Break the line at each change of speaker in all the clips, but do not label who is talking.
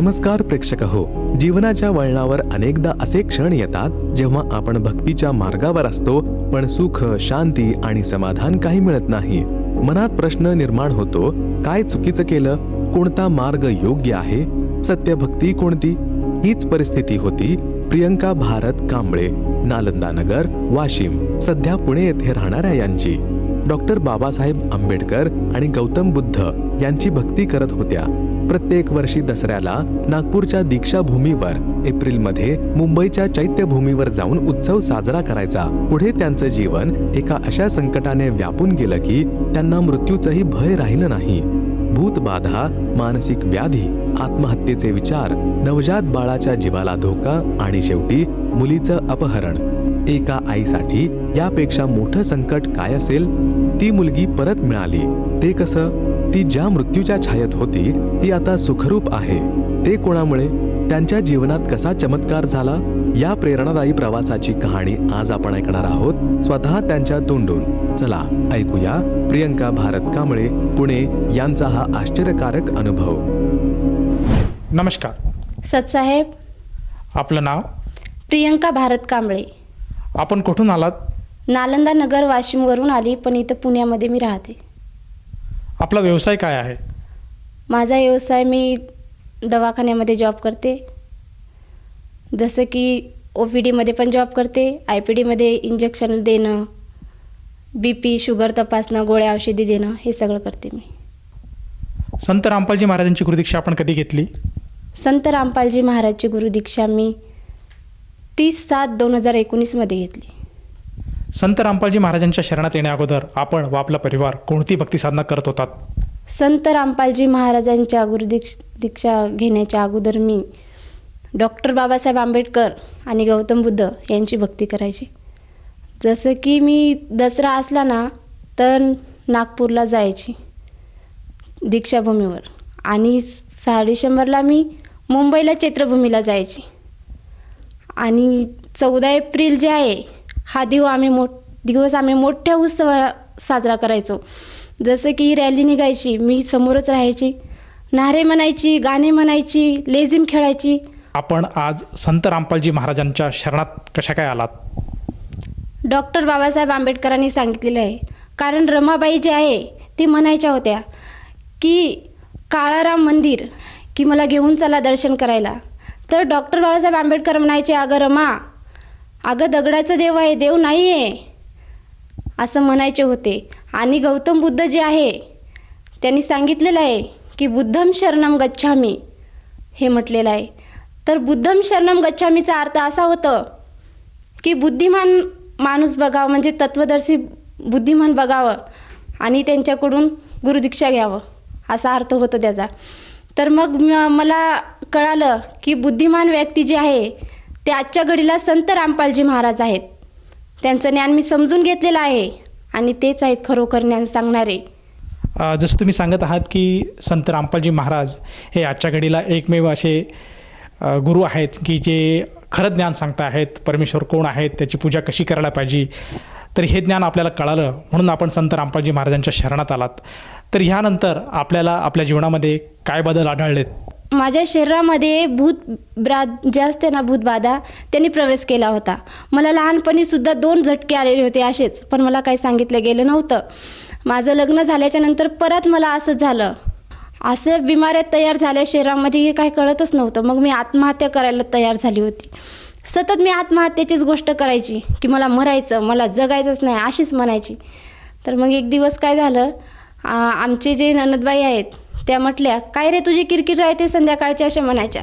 नमस्कार प्रेक्षक हो. जीवनाच्या वळणावर अनेकदा असे क्षण येतात जेव्हा आपण भक्तीच्या मार्गावर असतो पण सुख शांती आणि समाधान काही मिळत नाही. मनात प्रश्न निर्माण होतो काय चुकीचं केलं? कोणता मार्ग योग्य आहे? सत्य भक्ती कोणती? हीच परिस्थिती होती. प्रियंका भारत कांबळे नालंदा नगर वाशिम. सध्या पुणे येथे राहणाऱ्या यांची. डॉक्टर बाबासाहेब आंबेडकर आणि गौतम बुद्ध यांची भक्ती करत होत्या. प्रत्येक वर्षी दसऱ्याला नागपूरच्या दीक्षाभूमीवर एप्रिलमध्ये मुंबईच्या चैत्यभूमीवर जाऊन उत्सव साजरा करायचा. पुढे त्यांचं जीवन एका अशा संकटाने व्यापून गेलं की त्यांना मृत्यूचंही भय राहिलं नाही. भूतबाधा मानसिक व्याधी आत्महत्येचे विचार नवजात बाळाच्या जीवाला धोका आणि शेवटी मुलीचं अपहरण. एका आईसाठी यापेक्षा मोठं संकट काय असेल? ती मुलगी परत मिळाली. ते कसं? ती ज्या मृत्यूच्या छायेत होती ती आता सुखरूप आहे. ते कोणामुळे? त्यांच्या जीवनात कसा चमत्कार झाला? या प्रेरणादायी प्रवासाची कहाणी आज आपण ऐकणार आहोत. स्वतः त्यांच्या तोंडून. चला ऐकूया प्रियंका भारत कांबळे पुणे यांचा हा आश्चर्यकारक अनुभव.
नमस्कार.
सतसाहेब.
आपलं नाव?
प्रियंका भारत कांबळे
आपण कुठून आलात?
नालंदा नगर वाशिमवरून आली पण इथं पुण्यामध्ये मी राहते.
आपला व्यवसाय काय आहे?
माझा व्यवसाय मी दवाखान्यामध्ये जॉब करते. जसं की ओ पी डीमध्ये पण जॉब करते आय पी डीमध्ये इंजेक्शन देणं बी पी शुगर तपासणं गोळ्या औषधी देणं हे सगळं करते मी.
संत रामपालजी महाराजांची गुरुदीक्षा आपण कधी घेतली?
संत रामपालजी महाराजची गुरुदीक्षा मी तीस सात दोन हजार एकोणीसमध्ये घेतली.
संत रामपालजी महाराजांच्या शरणात येण्या अगोदर आपण व आपला परिवार कोणती भक्ती साधना करत होतात?
संत रामपालजी महाराजांच्या गुरुदीक्ष दीक्षा घेण्याच्या अगोदर मी डॉक्टर बाबासाहेब आंबेडकर आणि गौतम बुद्ध यांची भक्ती करायची. जसं की मी दसरा असला ना तर नागपूरला जायची दीक्षाभूमीवर. आणि सहा डिसेंबरला मी मुंबईला चैत्रभूमीला जायची. आणि चौदा एप्रिल जे आहे हा दिव आम्ही मोठ दिवस आम्ही मोठ्या उत्सवा साजरा करायचो. जसं की रॅली निघायची मी समोरच राहायची नारे म्हणायची गाणे म्हणायची लेझिम खेळायची.
आपण आज संत रामपालजी महाराजांच्या शरणात कशा काय आलात?
डॉक्टर बाबासाहेब आंबेडकरांनी सांगितलेलं आहे. कारण रमाबाई जे आहे ती म्हणायच्या होत्या की काळाराम मंदिर की मला घेऊन चला दर्शन करायला. तर डॉक्टर बाबासाहेब आंबेडकर म्हणायचे अगं रमा अगं दगडाचं देव आहे देव नाही आहे असं म्हणायचे होते. आणि गौतम बुद्ध जे आहे त्यांनी सांगितलेलं आहे की बुद्धम शरणम गच्छामी. हे म्हटलेलं आहे. तर बुद्धम शरणम गच्छामीचा अर्थ असा होतं की बुद्धिमान माणूस बघावं म्हणजे तत्वदर्शी बुद्धिमान बघावं आणि त्यांच्याकडून गुरुदीक्षा घ्यावं. असा अर्थ होतो त्याचा. तर मग म- मला कळालं की बुद्धिमान व्यक्ती जी आहे ते आजच्या घडीला संत रामपालजी महाराज आहेत. त्यांचं ज्ञान मी समजून घेतलेलं आहे आणि तेच आहेत खरोखर ज्ञान सांगणारे.
जसं तुम्ही सांगत आहात की संत रामपालजी महाराज हे आजच्या घडीला एकमेव असे गुरु आहेत की जे खरं ज्ञान सांगता आहेत परमेश्वर कोण आहेत त्याची पूजा कशी करायला पाहिजे तर हे ज्ञान आपल्याला कळालं म्हणून आपण संत रामपालजी महाराजांच्या शरणात आलात. तर ह्यानंतर आपल्याला आपल्या जीवनामध्ये काय बदल आढळलेत?
माझ्या शरीरामध्ये भूत ब्रा जे असते ना भूतबाधा त्यांनी प्रवेश केला होता. मला लहानपणीसुद्धा दोन झटके आलेले होते असेच पण मला काही सांगितलं गेलं नव्हतं. माझं लग्न झाल्याच्यानंतर परत मला असंच झालं. असं बिमाऱ्या तयार झाल्या शरीरामध्ये हे काही कळतच नव्हतं. मग मी आत्महत्या करायला तयार झाली होती. सतत मी आत्महत्येचीच गोष्ट करायची की मला मरायचं मला जगायचंच नाही अशीच म्हणायची. तर मग एक दिवस काय झालं आमचे जे ननदबाई आहेत त्या म्हटल्या काय रे तुझी किरकिर राहते संध्याकाळच्या अशा म्हणायच्या.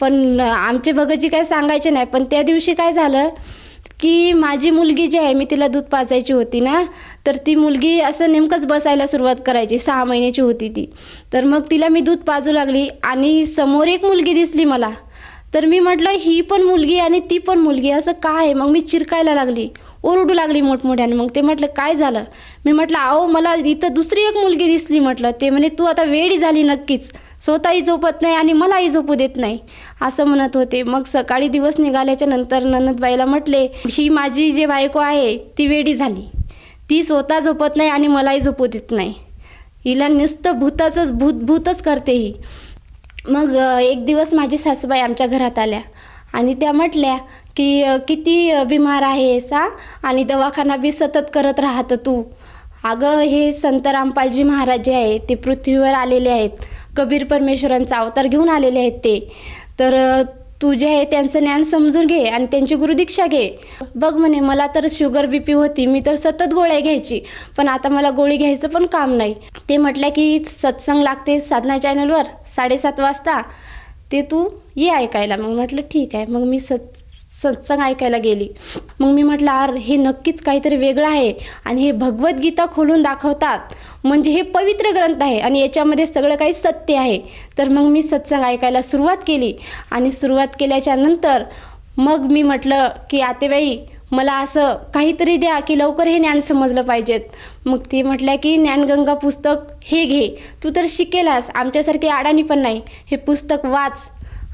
पण आमचे भगतजी काय सांगायचे नाही. पण त्या दिवशी काय झालं की माझी मुलगी जी आहे मी तिला दूध पाजायची होती ना तर ती मुलगी असं नेमकंच बसायला सुरुवात करायची सहा महिन्याची होती ती. तर मग तिला मी दूध पाजू लागली आणि समोर एक मुलगी दिसली मला. तर मी म्हटलं ही पण मुलगी आणि ती पण मुलगी असं काय? आहे मग मी चिरकायला लागली. ओरडू लागली मोठमोठ्याने. मग ते म्हटलं काय झालं? मी म्हटलं अहो मला इथं दुसरी एक मुलगी दिसली म्हटलं. ते म्हणे तू आता वेडी झाली नक्कीच. स्वतःही झोपत नाही आणि मलाही झोपू देत नाही. असं म्हणत होते. मग सकाळी दिवस निघाल्याच्या नंतर ननदबाईला म्हटले ही माझी जी बायको आहे ती वेडी झाली. ती स्वतः झोपत नाही आणि मलाही झोपू देत नाही. हिला नुसतं भूताचंच भूत भूतच करते ही. मग एक दिवस माझी सासूबाई आमच्या घरात आल्या आणि त्या म्हटल्या की किती बीमार बिमार आहेस हा आणि दवाखाना बी सतत करत राहतं तू. अगं हे संत रामपालजी महाराज जे आहे ते पृथ्वीवर आलेले आहेत. कबीर परमेश्वरांचा अवतार घेऊन आलेले आहेत ते. तर तू जे आहे त्यांचं ज्ञान समजून घे आणि त्यांची गुरुदीक्षा घे. बघ म्हणे मला तर शुगर बी पी होती मी तर सतत गोळ्या घ्यायची. पण आता मला गोळी घ्यायचं पण काम नाही. ते म्हटलं की सत्संग लागते साधना चॅनलवर साडेसात वाजता. ते तू ये ऐकायला. मग म्हटलं ठीक आहे. मग मी सत् सत्संग ऐकायला गेली. मग मी म्हटलं अर हे नक्कीच काहीतरी वेगळं आहे. आणि हे भगवद्गीता खोलून दाखवतात. म्हणजे हे पवित्र ग्रंथ आहे आणि याच्यामध्ये सगळं काही सत्य आहे. तर मग मी सत्संग ऐकायला सुरुवात केली. आणि सुरुवात केल्याच्यानंतर मग मी म्हटलं की आतेबाई मला असं काहीतरी द्या की लवकर हे ज्ञान समजलं पाहिजेत. मग ते म्हटल्या की ज्ञानगंगा पुस्तक हे घे. तू तर शिकेलास. आमच्यासारखे अडाणी पण नाही. हे पुस्तक वाच.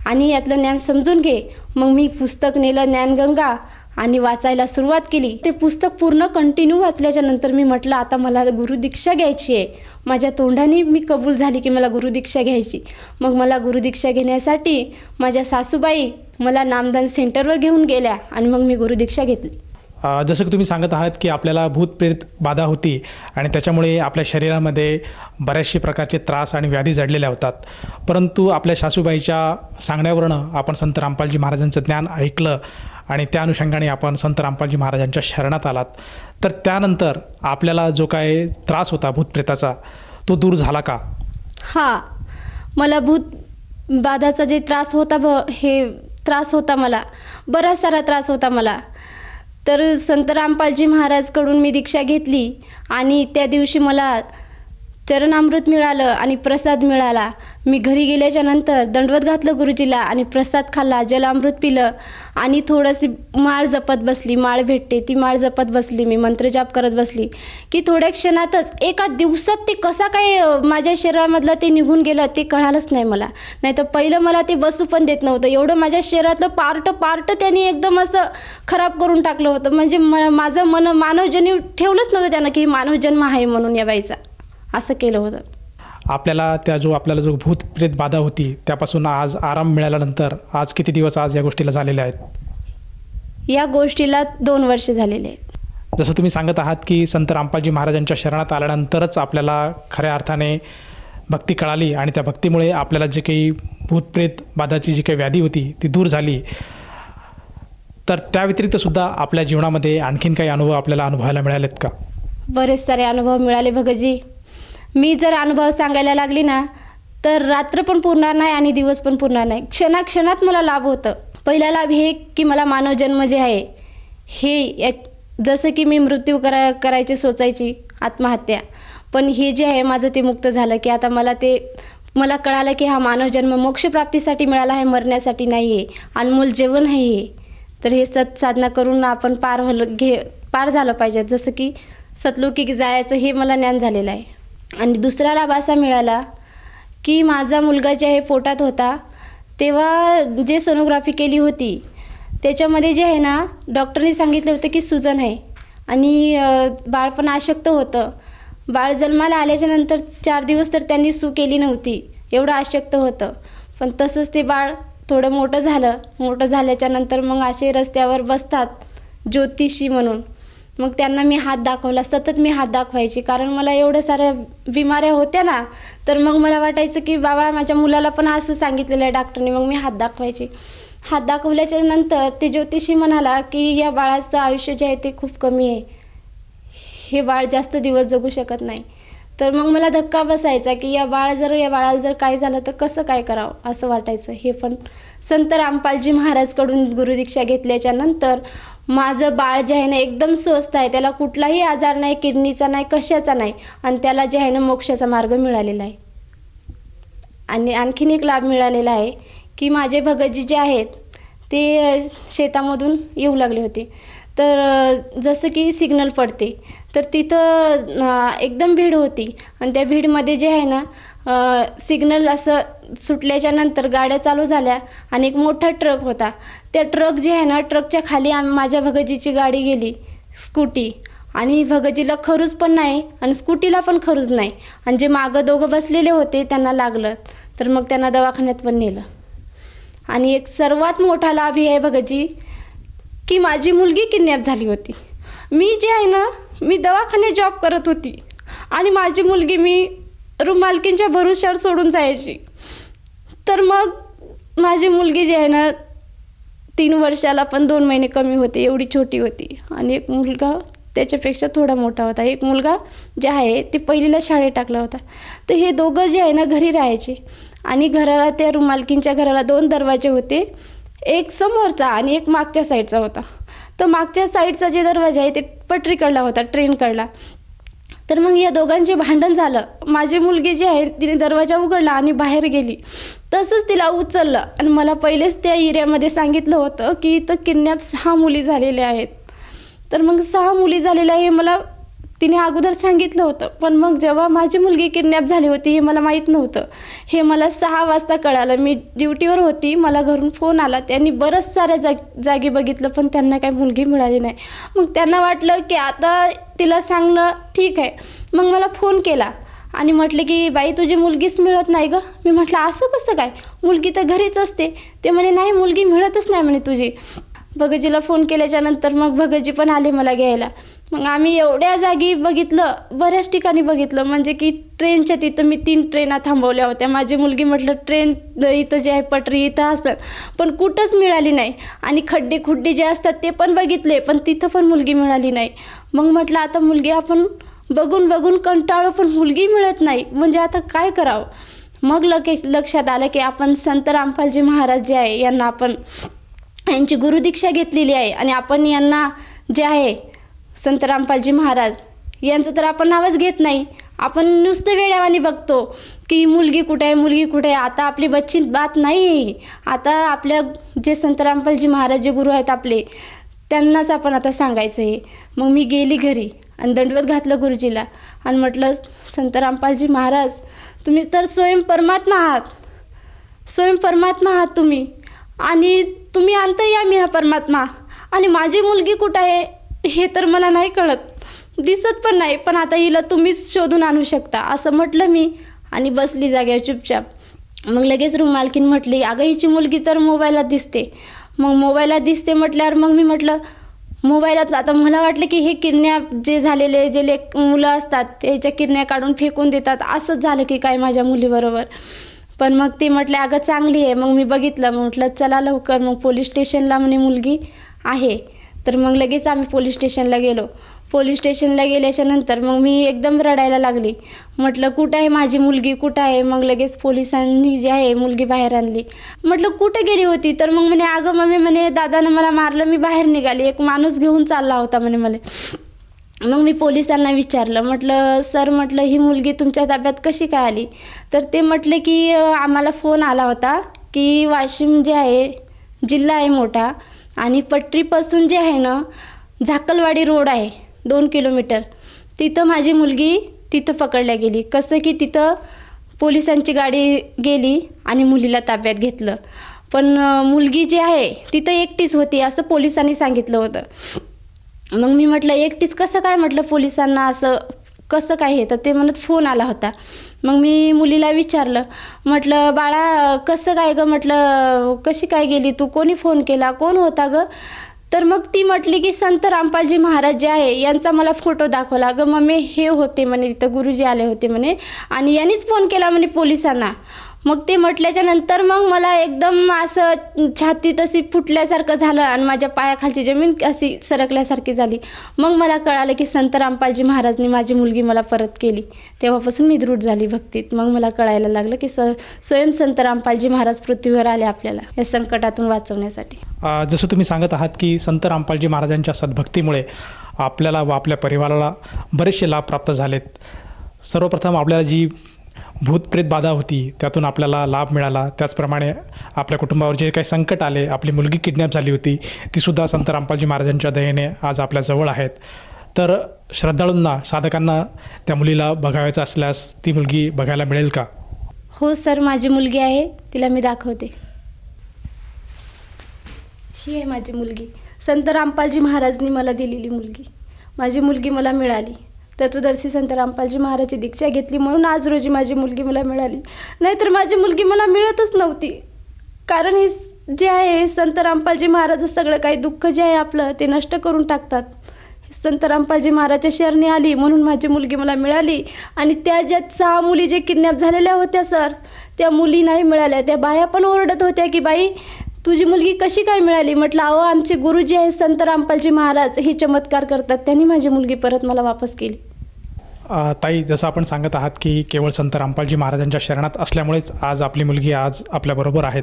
आणि यातलं ज्ञान समजून घे. मग मी पुस्तक नेलं ज्ञानगंगा आणि वाचायला सुरुवात केली. ते पुस्तक पूर्ण कंटिन्यू वाचल्याच्या नंतर मी म्हटलं आता मला गुरुदीक्षा घ्यायची आहे. माझ्या तोंडाने मी कबूल झाली की मला गुरुदीक्षा घ्यायची. मग मला गुरुदीक्षा घेण्यासाठी माझ्या सासूबाई मला नामदान सेंटरवर घेऊन गेल्या आणि मग मी गुरुदीक्षा घेतली.
जसं की तुम्ही सांगत आहात की आपल्याला भूतप्रेत बाधा होती आणि त्याच्यामुळे आपल्या शरीरामध्ये बऱ्याचशे प्रकारचे त्रास आणि व्याधी जडलेल्या होतात. परंतु आपल्या सासूबाईच्या सांगण्यावरनं आपण संत रामपालजी महाराजांचं ज्ञान ऐकलं आणि त्या अनुषंगाने आपण संत रामपालजी महाराजांच्या शरणात आलात. तर त्यानंतर आपल्याला जो काय त्रास होता भूतप्रेताचा तो दूर झाला का?
हा. मला भूत बाधाचा जे त्रास होता ब हे त्रास होता मला बराच सारा त्रास होता मला. तर संत रामपालजी महाराजकडून मी दीक्षा घेतली आणि त्या दिवशी मला चरणामृत मिळालं आणि प्रसाद मिळाला. मी घरी गेल्याच्यानंतर दंडवत घातलं गुरुजीला आणि प्रसाद खाल्ला जलामृत पिलं आणि थोडंशी माळ जपत बसली. माळ भेटते ती माळ जपत बसली. मी मंत्रजाप करत बसली की थोड्या क्षणातच एका दिवसात ते कसा काय माझ्या शरीरामधलं ते निघून गेलं ते कळालंच नाही मला. नाही तर पहिलं मला ते बसू पण देत नव्हतं. एवढं माझ्या शरीरातलं पार्ट पार्ट त्यांनी एकदम असं खराब करून टाकलं होतं. म्हणजे म माझं मन मानवजनी ठेवलंच नव्हतं त्यानं की मानवजन्म आहे म्हणून या बाईचा. असं केलं होतं.
आपल्याला त्या जो आपल्याला जो भूतप्रेत बाधा होती त्यापासून आज आराम मिळाल्यानंतर आज किती दिवस आज या गोष्टीला झालेल्या आहेत?
या गोष्टीला दोन वर्ष झालेले आहेत.
जसं तुम्ही सांगत आहात की संत रामपालजी महाराजांच्या शरणात आल्यानंतरच आपल्याला खऱ्या अर्थाने भक्ती कळाली आणि त्या भक्तीमुळे आपल्याला जे काही भूतप्रेत बाधाची जी काही व्याधी होती ती दूर झाली. तर त्या व्यतिरिक्त सुद्धा आपल्या जीवनामध्ये आणखीन काही अनुभव आपल्याला अनुभवायला मिळालेत का?
बरेच सारे अनुभव मिळाले भगतजी. मी जर अनुभव सांगायला लागली ना तर रात्र पण पुरणार नाही आणि दिवस पण पुरणार नाही. क्षणाक्षणात मला लाभ होतं. पहिला लाभ हे की मला मानव जन्म जे आहे हे या जसं की मी मृत्यू करा करायची सोचायची आत्महत्या. पण हे जे आहे माझं ते मुक्त झालं की आता मला ते मला कळालं की हा मानव जन्म मोक्षप्राप्तीसाठी मिळाला आहे मरण्यासाठी नाही आहे. अनमोल जेवण आहे हे. तर हे सत साधना करून आपण पार व्हाल घे पार झालं पाहिजे. जसं की सतलोकी जायचं हे मला ज्ञान झालेलं आहे. आणि दुसरा लाभ असा मिळाला की माझा मुलगा जे आहे पोटात होता तेव्हा जे सोनोग्राफी केली होती त्याच्यामध्ये जे आहे ना डॉक्टरने सांगितलं होतं की सुजन आहे. आणि बाळ पण अशक्त होतं. बाळ जन्माला आल्याच्यानंतर चार दिवस तर त्यांनी सू केली नव्हती एवढं अशक्त होतं. पण तसंच ते बाळ थोडं मोठं झालं. मोठं झाल्याच्यानंतर मग असे रस्त्यावर बसतात ज्योतिषी म्हणून. मग त्यांना मी हात दाखवला. सतत मी हात दाखवायची. कारण मला एवढ्या साऱ्या बिमाऱ्या होत्या ना तर मग मला वाटायचं की बाबा माझ्या मुलाला पण असं सांगितलेलं आहे डॉक्टरने. मग मी हात दाखवायची. हात दाखवल्याच्या नंतर ते ज्योतिषी म्हणाला की या बाळाचं आयुष्य जे आहे ते खूप कमी आहे. हे बाळ जास्त दिवस जगू शकत नाही. तर मग मला धक्का बसायचा की या बाळ जर या बाळाला जर काय झालं तर कसं काय करावं? असं वाटायचं. हे पण संत रामपालजी महाराजकडून गुरुदीक्षा घेतल्याच्या नंतर माझं बाळ जे आहे ना एकदम स्वस्त आहे. त्याला कुठलाही आजार नाही किडनीचा नाही कशाचा नाही. आणि त्याला जे आहे ना मोक्षाचा मार्ग मिळालेला आहे. आणि आणखीन एक लाभ मिळालेला आहे की माझे भगतजी जे आहेत ते शेतामधून येऊ लागले होते. तर जसं की सिग्नल पडते तर तिथं एकदम भीड होती. आणि त्या भीडमध्ये जे आहे ना सिग्नल असं सुटल्याच्या नंतर गाड्या चालू झाल्या आणि एक मोठा ट्रक होता. त्या ट्रक जे आहे ना ट्रकच्या खाली आम माझ्या भगजीची गाडी गेली स्कूटी. आणि भगतजीला खरूज पण नाही आणि स्कूटीला पण खरूज नाही. आणि जे मागं दोघं बसलेले होते त्यांना लागलं. तर मग त्यांना दवाखान्यात पण नेलं. आणि एक सर्वात मोठा लाभ हे आहे भगतजी की माझी मुलगी किडनॅप झाली होती. मी जे आहे ना मी दवाखान्यात जॉब करत होती. आणि माझी मुलगी मी रूम मालकींच्या भरोश्यावर सोडून जायची. तर मग माझी मुलगी जी आहे ना तीन वर्षाला पण दोन महिने कमी होते एवढी छोटी होती. आणि एक मुलगा त्याच्यापेक्षा थोडा मोठा होता. एक मुलगा जे आहे ते पहिलीला शाळेत टाकला होता. तर हे दोघं जे आहे ना घरी राहायचे. आणि घराला त्या रुमालकींच्या घराला दोन दरवाजे होते. एक समोरचा आणि एक मागच्या साईडचा होता. तर मागच्या साईडचा जे दरवाजा आहे ते पटरीकडला होता ट्रेनकडला तर मग या दोघांचे भांडण झालं. माझी मुलगी जी आहे तिने दरवाजा उघडला आणि बाहेर गेली. तसंच तिला उचललं. आणि मला पहिलेच त्या एरियामध्ये सांगितलं होतं की इथं किडनॅप सहा मुली झालेल्या आहेत. तर मग सहा मुली झालेल्या हे मला तिने अगोदर सांगितलं होतं पण मग जेव्हा माझी मुलगी किडनॅप झाली होती हे मला माहीत नव्हतं. हे मला सहा वाजता कळालं. मी ड्युटीवर होती मला घरून फोन आला. त्यांनी बरंच साऱ्या जाग जागी बघितलं पण त्यांना काही मुलगी मिळाली नाही. मग त्यांना वाटलं की आता तिला सांगणं ठीक आहे. मग मला फोन केला आणि म्हटले की बाई तुझी मुलगीच मिळत नाही गं. मी म्हटलं असं कसं काय? मुलगी तर घरीच असते. ते म्हणे नाही मुलगी मिळतच नाही म्हणे तुझी. भगजीला फोन केल्याच्यानंतर मग भगतजी पण आले मला घ्यायला. मग आम्ही एवढ्या जागी बघितलं बऱ्याच ठिकाणी बघितलं. म्हणजे की ट्रेनच्या तिथं मी तीन ट्रेना थांबवल्या होत्या. माझी मुलगी म्हटलं ट्रेन इथं जे आहे पटरी इथं असतं पण कुठंच मिळाली नाही. आणि खड्डे खुड्डे जे असतात ते पण बघितले पण तिथं पण मुलगी मिळाली नाही. मग म्हटलं आता मुलगी आपण बघून बघून कंटाळो पण मुलगी मिळत नाही. म्हणजे आता काय करावं? मग लकेश लक्षात आलं की आपण संत रामपालजी महाराज जे आहे यांना आपण यांची गुरुदीक्षा घेतलेली आहे. आणि आपण यांना जे आहे संत रामपालजी महाराज. यांचं तर आपण नावच घेत नाही. आपण नुसतं वेड्यावानी बघतो की मुलगी कुठे आहे मुलगी कुठे आहे. आता आपली बच्ची बात नाही आता आपल्या जे संत रामपालजी महाराज जे गुरु आहेत आपले त्यांनाच आपण आता सांगायचं आहे मग मी गेली घरी आणि दंडवत घातलं गुरुजीला आणि म्हटलं संत रामपालजी महाराज तुम्ही तर स्वयं परमात्मा आहात. स्वयं परमात्मा आहात तुम्ही. आणि तुम्ही अंतर्यामी हा परमात्मा. आणि माझी मुलगी कुठं आहे? हे तर मला नाही कळत. दिसत पण नाही पण आता हिला तुम्हीच शोधून आणू शकता असं म्हटलं मी आणि बसली जाग्यावर चुपचाप. मग लगेच रूम मालकीन म्हटली अगं हिची मुलगी तर मोबाईलात दिसते. मग मोबाईलात दिसते म्हटल्यावर मग मी म्हटलं मोबाईलात आता मला वाटलं की हे किरण्या जे झालेले जे लेक मुलं असतात त्याच्या किरण्या काढून फेकून देतात. असंच झालं की काय माझ्या मुलीबरोबर. पण मग ती म्हटले अगं चांगली आहे. मग मी बघितलं म्हटलं चला लवकर मग पोलीस स्टेशनला म्हणे मुलगी आहे. तर मग लगेच आम्ही पोलीस स्टेशनला गेलो. पोलीस स्टेशनला गेल्याच्यानंतर मग मी एकदम रडायला लागली. म्हटलं कुठं आहे माझी मुलगी? कुठं आहे? मग लगेच पोलिसांनी जी आहे मुलगी बाहेर आणली. म्हटलं कुठं गेली होती? तर मग म्हणे अगं मम्मी म्हणे दादानं मला मारलं मी बाहेर निघाली. एक माणूस घेऊन चालला होता म्हणे मला. मग मी पोलिसांना विचारलं. म्हटलं सर म्हटलं ही मुलगी तुमच्या ताब्यात कशी काय आली? तर ते म्हटले की आम्हाला फोन आला होता की वाशिम जे आहे जिल्हा आहे मोठा आणि पटरीपासून जे आहे ना झाकलवाडी रोड आहे दोन किलोमीटर. तिथं माझी मुलगी तिथं पकडल्या गेली. कसं की तिथं पोलिसांची गाडी गेली आणि मुलीला ताब्यात घेतलं. पण मुलगी जी आहे तिथं एकटीच होती असं पोलिसांनी सांगितलं होतं. मग मी म्हटलं एकटीच कसं काय म्हटलं पोलिसांना असं कसं काय हे? तर ते म्हणत फोन आला होता. मग मी मुलीला विचारलं. म्हटलं बाळा कसं काय गं? म्हटलं कशी काय गेली तू? कोणी फोन केला? कोण होता गं? तर मग ती म्हटली की संत रामपालजी महाराज जे आहे यांचा मला फोटो दाखवला. गं मम्मी हे होते म्हणे तिथं गुरुजी आले होते म्हणे आणि यांनीच फोन केला म्हणे पोलिसांना. मग ते म्हटल्याच्या नंतर मग मला एकदम असं छाती तशी फुटल्यासारखं झालं आणि माझ्या पायाखालची जमीन अशी सरकल्यासारखी झाली. मग मला कळालं की संत रामपालजी महाराजनी माझी मुलगी मला परत केली. तेव्हापासून मी दृढ झाली भक्तीत. मग मला कळायला लागलं की स स्वयं संत रामपालजी महाराज पृथ्वीवर आले आपल्याला या संकटातून वाचवण्यासाठी.
जसं तुम्ही सांगत आहात की संत रामपालजी महाराजांच्या सद्भक्तीमुळे आपल्याला व आपल्या परिवाराला बरेचसे लाभ प्राप्त झालेत. सर्वप्रथम आपल्याला जी भूतप्रेत बाधा होती त्यातून आपल्याला लाभ मिळाला. त्याचप्रमाणे आपल्या कुटुंबावर जे काही संकट आले आपली मुलगी किडनॅप झाली होती तीसुद्धा संत रामपालजी महाराजांच्या दयेने आज आपल्या जवळ आहेत. तर श्रद्धाळूंना साधकांना त्या मुलीला बघावायचं असल्यास ती मुलगी बघायला मिळेल का?
हो सर माझी मुलगी आहे. तिला मी दाखवते. ही आहे माझी मुलगी. संत रामपालजी महाराजनी मला दिलेली मुलगी. माझी मुलगी मला मिळाली. तत्वदर्शी संत रामपालजी महाराजची दीक्षा घेतली. म्हणून आज रोजी माझी मुलगी मला मिळाली. नाहीतर माझी मुलगी मला मिळतच नव्हती. कारण हे जे आहे संत रामपालजी महाराज सगळं काही दुःख जे आहे आपलं ते नष्ट करून टाकतात. संत रामपालजी महाराजच्या शरणी आली म्हणून माझी मुलगी मला मिळाली. आणि त्या ज्या सहा मुली जे किडनॅप झालेल्या होत्या सर त्या मुली नाही मिळाल्या. त्या बाया पण ओरडत होत्या की बाई तुझी मुलगी कशी काय मिळाली? म्हटलं अहो आमचे गुरुजी आहेत आहे संत रामपालजी महाराज. हे चमत्कार करतात. त्यांनी माझी मुलगी परत मला वापस केली.
ताई जसं आपण सांगत आहात की केवळ संत रामपालजी महाराजांच्या शरणात असल्यामुळेच आज आपली मुलगी आज आपल्याबरोबर आहेत.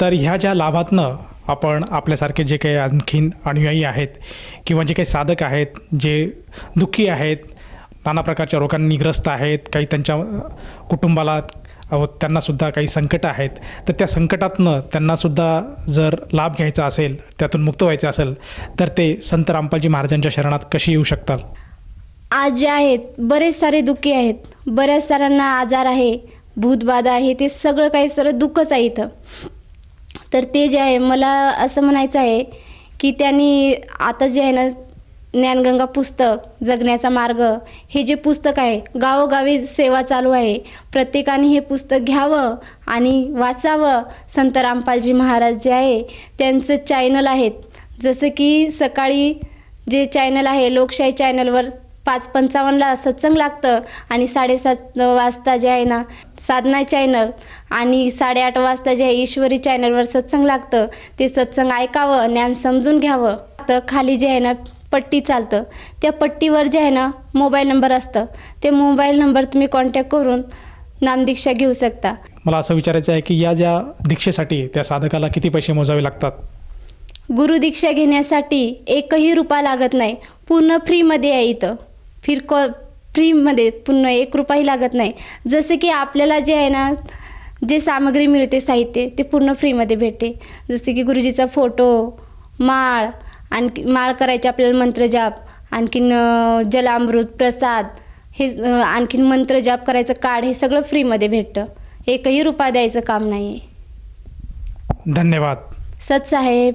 तर ह्या ज्या लाभातनं आपण आपल्यासारखे जे काही आणखीन अनुयायी आहेत किंवा जे काही साधक आहेत जे दुःखी आहेत नाना प्रकारच्या रोगांनी ग्रस्त आहेत काही त्यांच्या कुटुंबाला त्यांनासुद्धा काही संकट आहेत तर त्या संकटातनं त्यांनासुद्धा जर लाभ घ्यायचा असेल त्यातून मुक्त व्हायचं असेल तर ते संत रामपालजी महाराजांच्या शरणात कशी येऊ शकतात?
आज जे आहेत बरेच सारे दुःखी आहेत. बऱ्याच साऱ्यांना आजार आहे भूतबाधा आहे ते सगळं काही सरळ दुःखच आहे इथं. तर ते जे आहे मला असं म्हणायचं आहे की त्यांनी आता जे आहे ना ज्ञानगंगा पुस्तक जगण्याचा मार्ग हे जे पुस्तक आहे गावोगावी सेवा चालू आहे. प्रत्येकाने हे पुस्तक घ्यावं आणि वाचावं. संत रामपालजी महाराज जे आहे त्यांचं चॅनल आहेत. जसं की सकाळी जे चॅनल आहे लोकशाही चॅनलवर पाच पंचावन्नला सत्संग लागतं आणि साडेसात वाजता जे आहे ना साधना चॅनल आणि साडेआठ वाजता जे आहे ईश्वरी चॅनलवर सत्संग लागतं. ते सत्संग ऐकावं ज्ञान समजून घ्यावं. तर खाली जे आहे ना पट्टी चालतं. त्या पट्टीवर जे आहे ना मोबाईल नंबर असतं. ते मोबाईल नंबर तुम्ही कॉन्टॅक्ट करून नामदीक्षा घेऊ शकता.
मला असं विचारायचं आहे की या ज्या दीक्षेसाठी त्या साधकाला किती पैसे मोजावे लागतात?
गुरुदीक्षा घेण्यासाठी एकही रुपया लागत नाही. पूर्ण फ्रीमध्ये आहे इथं. फिरको फ्रीमध्ये पूर्ण एक रुपयाही लागत नाही. जसं की आपल्याला जे आहे ना जे सामग्री मिळते साहित्य ते पूर्ण फ्रीमध्ये भेटते. जसे की गुरुजीचा फोटो माळ आणखी माळ करायचे आपल्याला मंत्रजाप आणखीन जलामृत प्रसाद हे आणखीन मंत्रजाप करायचं कार्ड हे सगळं फ्रीमध्ये भेटतं. एकही रुपया द्यायचं काम नाही आहे
धन्यवाद.
सच साहेब.